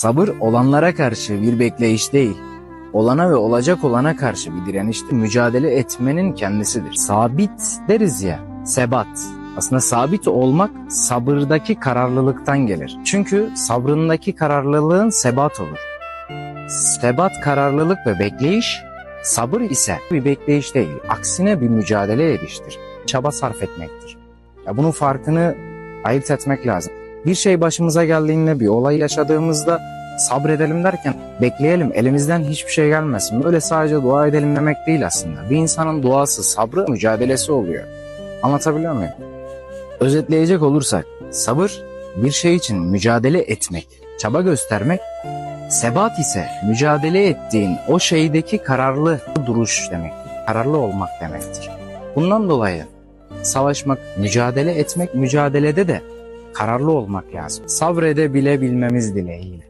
Sabır olanlara karşı bir bekleyiş değil, olana ve olacak olana karşı bir direniştir. Mücadele etmenin kendisidir. Sabit deriz ya, sebat. Aslında sabit olmak sabırdaki kararlılıktan gelir. Çünkü sabrındaki kararlılığın sebat olur. Sebat kararlılık ve bekleyiş, sabır ise bir bekleyiş değil, aksine bir mücadele ediştir. Çaba sarf etmektir. Ya bunun farkını ayırt etmek lazım. Bir şey başımıza geldiğinde, bir olay yaşadığımızda sabredelim derken bekleyelim, elimizden hiçbir şey gelmesin. Böyle sadece dua edelim demek değil aslında. Bir insanın duası, sabrı, mücadelesi oluyor. Anlatabiliyor muyum? Özetleyecek olursak, sabır bir şey için mücadele etmek, çaba göstermek, sebat ise mücadele ettiğin o şeydeki kararlı duruş demektir. Kararlı olmak demektir. Bundan dolayı savaşmak, mücadele etmek, mücadelede de kararlı olmak lazım. Sabredebilebilmemiz dileğiyle.